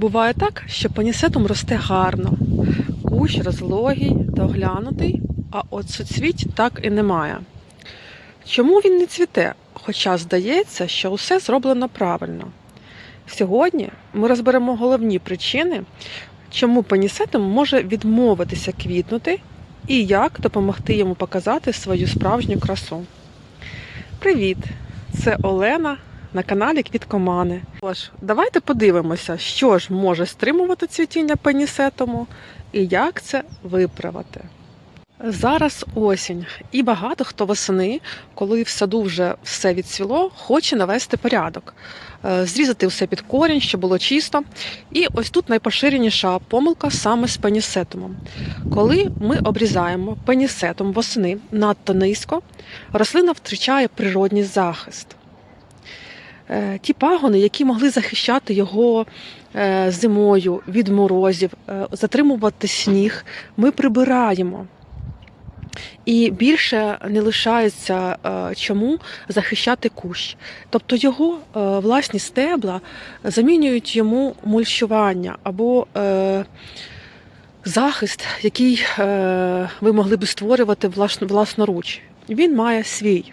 Буває так, що панісетум росте гарно, кущ розлогий, доглянутий, а от суцвіть так і немає. Чому він не цвіте? Хоча здається, що усе зроблено правильно. Сьогодні ми розберемо головні причини, чому панісетум може відмовитися квітнути і як допомогти йому показати свою справжню красу. Привіт! Це Олена на каналі Квіткомани. Тож, давайте подивимося, що ж може стримувати цвітіння панісетому і як це виправити. Зараз осінь, і багато хто восени, коли в саду вже все відцвіло, хоче навести порядок, Е, зрізати все під корінь, щоб було чисто. І ось тут найпоширеніша помилка саме з пенісетумом. Коли ми обрізаємо пенісетум восени надто низько, рослина втрачає природній захист. Е, Ті пагони, які могли захищати його е, зимою від морозів, е, затримувати сніг, ми прибираємо. І більше не лишається чому захищати кущ. Тобто його власні стебла замінюють йому мульчування або захист, який ви могли би створювати власноруч. Він має свій.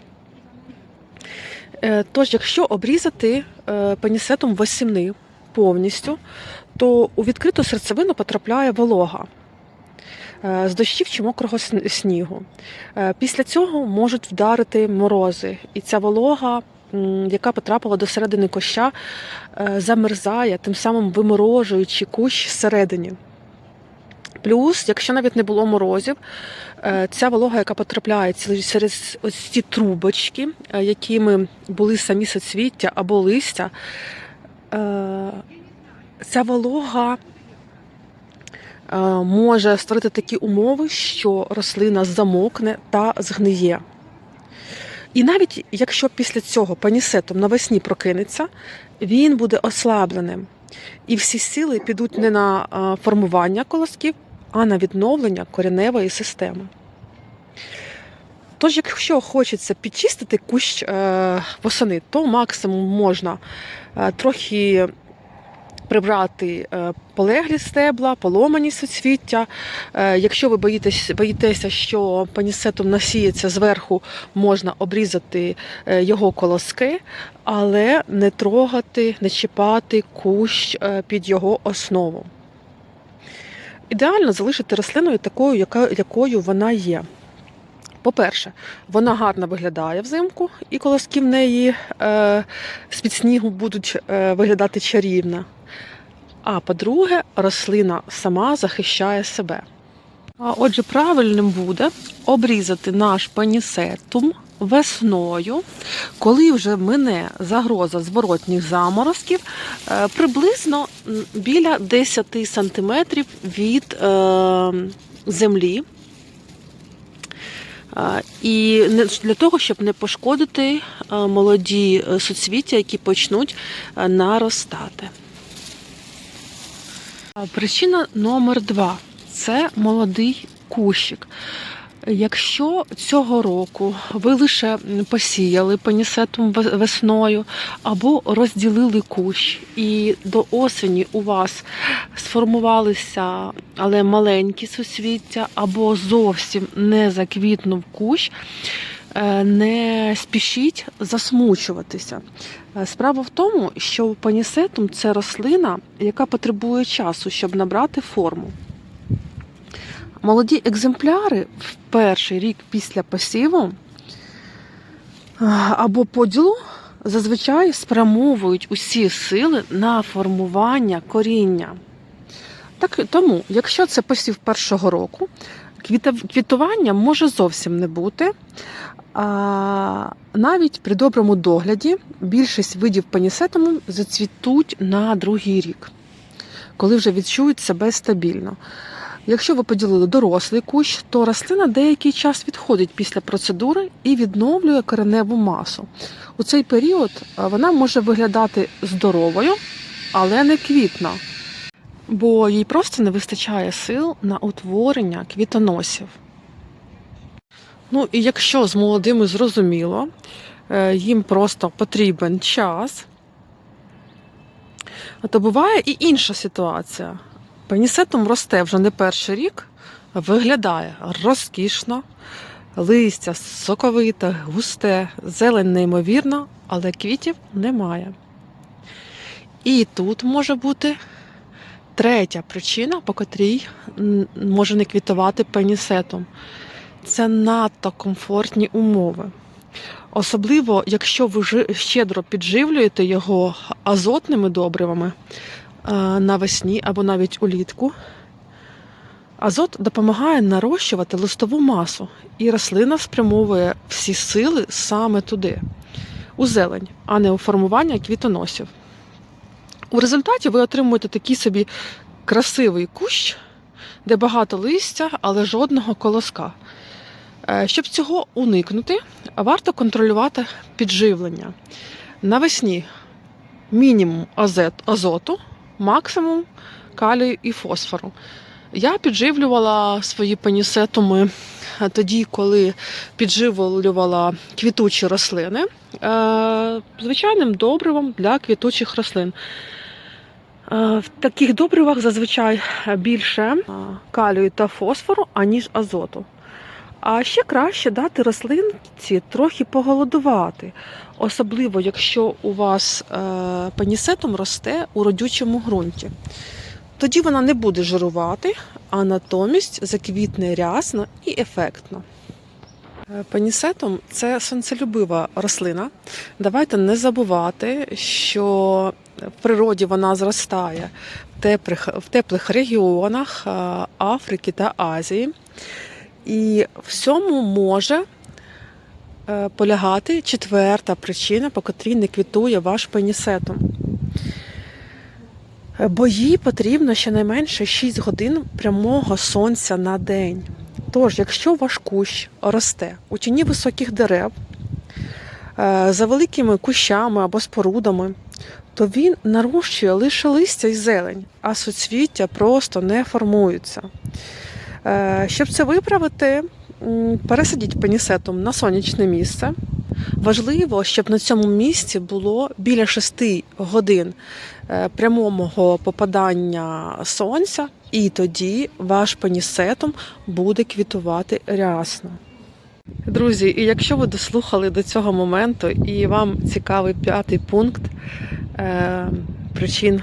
Е, Тож, якщо обрізати е, пенісетом восени повністю, то у відкриту серцевину потрапляє волога е, з дощів чи мокрого снігу. Після цього можуть вдарити морози, і ця волога, яка потрапила до середини коща, замерзає, тим самим виморожуючи кущ всередині. Плюс, якщо навіть не було морозів, е, ця волога, яка потрапляє через ось ці трубочки, е, якими були самі соцвіття або листя, е, ця волога може створити такі умови, що рослина замокне та згниє. І навіть якщо після цього панісетом навесні прокинеться, він буде ослабленим. І всі сили підуть не на формування колосків, а на відновлення кореневої системи. Тож, якщо хочеться підчистити кущ е, восени, то максимум можна е, трохи прибрати е, полеглі стебла, поломані суцвіття. Якщо ви боїтесь, боїтеся, що панісетом насіється зверху, можна обрізати його колоски, але не трогати, не чіпати кущ під його основу. Ідеально залишити рослиною такою, якою вона є. По-перше, вона гарно виглядає взимку, і колоски в неї е, з-під снігу будуть е, виглядати чарівно. А по-друге, рослина сама захищає себе. Отже, правильним буде обрізати наш панісетум весною, коли вже мине загроза зворотніх заморозків, е, приблизно біля 10 сантиметрів від е, землі. Е, І для того, щоб не пошкодити молоді суцвіття, які почнуть наростати. Причина номер два це молодий кущик. Якщо цього року ви лише посіяли панісетум ве- весною або розділили кущ, і до осені у вас сформувалися але маленькі суцвіття, або зовсім не заквітнув кущ, е, не спішіть засмучуватися. Е, Справа в тому, що панісетум це рослина, яка потребує часу, щоб набрати форму. Молоді екземпляри в перший рік після посіву або поділу зазвичай спрямовують усі сили на формування коріння. Так, тому, якщо це посів першого року, квітування може зовсім не бути. А, навіть при доброму догляді більшість видів панісетуму зацвітуть на другий рік, коли вже відчують себе стабільно. Якщо ви поділили дорослий кущ, то рослина деякий час відходить після процедури і відновлює кореневу масу. У цей період е, вона може виглядати здоровою, але не квітна, бо їй просто не вистачає сил на утворення квітоносів. Ну і якщо з молодими зрозуміло, е, їм просто потрібен час, то буває і інша ситуація. Пенісетум росте вже не перший рік, виглядає розкішно, листя соковите, густе, зелень неймовірна, але квітів немає. І тут може бути третя причина, по котрій може не квітувати пенісетум. Це надто комфортні умови. Особливо, якщо ви щедро підживлюєте його азотними добривами навесні або навіть улітку. Азот допомагає нарощувати листову масу, і рослина спрямовує всі сили саме туди, у зелень, а не у формування квітоносів. У результаті ви отримуєте такий собі красивий кущ, де багато листя, але жодного колоска. Е, Щоб цього уникнути, варто контролювати підживлення. Навесні мінімум азоту, максимум калію і фосфору. Я підживлювала свої пенісетуми е, тоді, коли підживлювала квітучі рослини е, звичайним добривом для квітучих рослин. Е, В таких добривах зазвичай більше е, калію та фосфору, аніж азоту. А ще краще дати рослинці трохи поголодувати, особливо якщо у вас е, пенісетум росте у родючому ґрунті. Тоді вона не буде жирувати, а натомість заквітне рясно і ефектно. Е, Пенісетум це сонцелюбива рослина. Давайте не забувати, що в природі вона зростає в теплих, в теплих регіонах е, Африки та Азії. І в цьому може полягати четверта причина, по котрій не квітує ваш пенісетум. Е, Бо їй потрібно щонайменше 6 годин прямого сонця на день. Тож, якщо ваш кущ росте у тіні високих дерев, е, за великими кущами або спорудами, то він нарощує лише листя і зелень, а суцвіття просто не формуються. Е, Щоб це виправити, пересадіть пенісетум на сонячне місце. Важливо, щоб на цьому місці було біля 6 годин е, прямого попадання сонця, і тоді ваш пенісетум буде квітувати рясно. Друзі, і якщо ви дослухали до цього моменту і вам цікавий п'ятий пункт е, причин,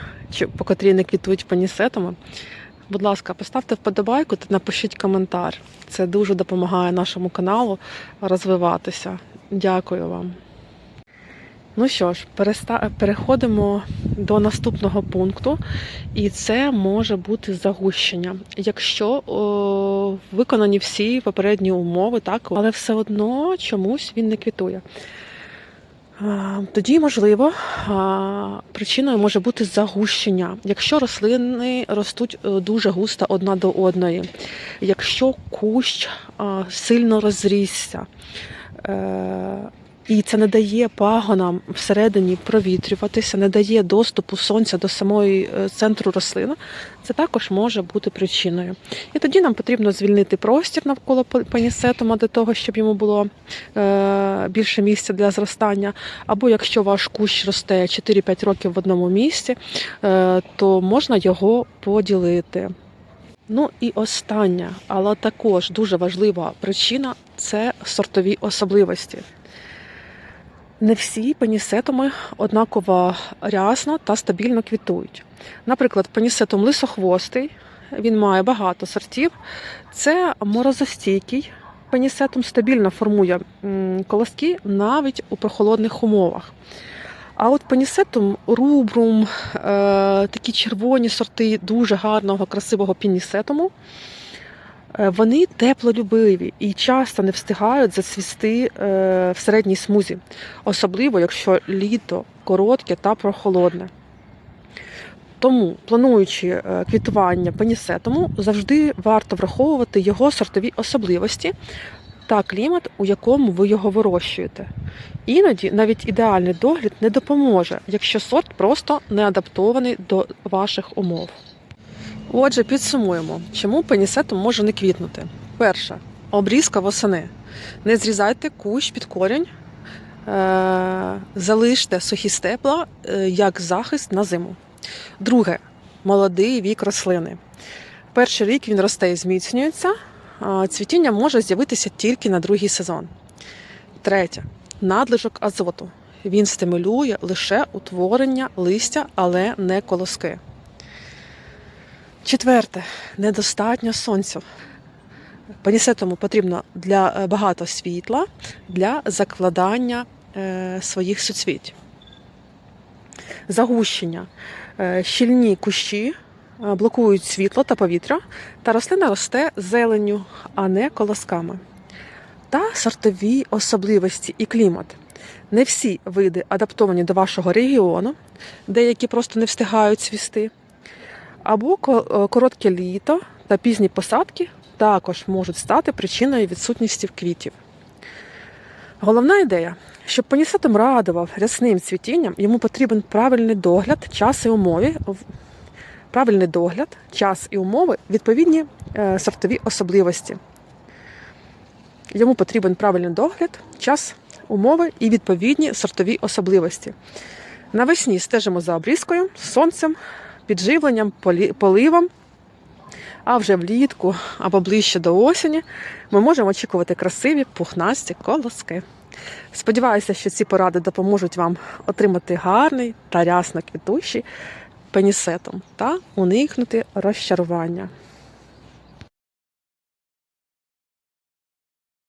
по котрій не квітують пенісетами, Будь ласка, поставте вподобайку та напишіть коментар. Це дуже допомагає нашому каналу розвиватися. Дякую вам. Ну що ж, переходимо до наступного пункту, і це може бути загущення. Якщо о, виконані всі попередні умови, так, але все одно чомусь він не квітує. Тоді, можливо, причиною може бути загущення, якщо рослини ростуть е, дуже густо одна до одної, якщо кущ сильно розрісся, е, і це не дає пагонам всередині провітрюватися, не дає доступу сонця до самої е, центру рослини, це також може бути причиною. І тоді нам потрібно звільнити простір навколо пенісетума для того, щоб йому було е, більше місця для зростання. Або якщо ваш кущ росте 4-5 років в одному місці, е, то можна його поділити. Ну і остання, але також дуже важлива причина це сортові особливості. Не всі пенісетуми однаково рясно та стабільно квітують. Наприклад, пенісетум лисохвостий, він має багато сортів. Це морозостійкий пенісетум стабільно формує колоски навіть у прохолодних умовах. А от пенісетум рубрум, е, такі червоні сорти дуже гарного, красивого пенісетуму, е, вони теплолюбиві і часто не встигають зацвісти е, в середній смузі, особливо якщо літо коротке та прохолодне. Тому, плануючи е, квітування пенісетуму, завжди варто враховувати його сортові особливості та клімат, у якому ви його вирощуєте. Іноді навіть ідеальний догляд не допоможе, якщо сорт просто не адаптований до ваших умов. Отже, підсумуємо, чому пенісетум може не квітнути. Перше обрізка восени. Не зрізайте кущ під корінь, е- залиште сухі степла е, як захист на зиму. Друге молодий вік рослини. Перший рік він росте і зміцнюється. Цвітіння може з'явитися тільки на другий сезон. Третє надлишок азоту. Він стимулює лише утворення листя, але не колоски. Четверте недостатньо сонцю. Панісетому потрібно для е, багато світла для закладання е, своїх суцвіть. Загущення. Е, Щільні кущі блокують світло та повітря, та рослина росте зеленню, а не колосками. Та сортові особливості і клімат. Не всі види адаптовані до вашого регіону, деякі просто не встигають цвісти. Або е, коротке літо та пізні посадки також можуть стати причиною відсутності квітів. Головна ідея, щоб панісетом радував рясним цвітінням, йому потрібен правильний догляд, час і умови, правильний догляд, час і умови, відповідні е, сортові особливості. Йому потрібен правильний догляд, час, умови і відповідні сортові особливості. Навесні стежимо за обрізкою, сонцем, підживленням, поливом. А вже влітку або ближче до осені ми можемо очікувати красиві пухнасті колоски. Сподіваюся, що ці поради допоможуть вам отримати гарний та рясно квітущий пенісетом та уникнути розчарування.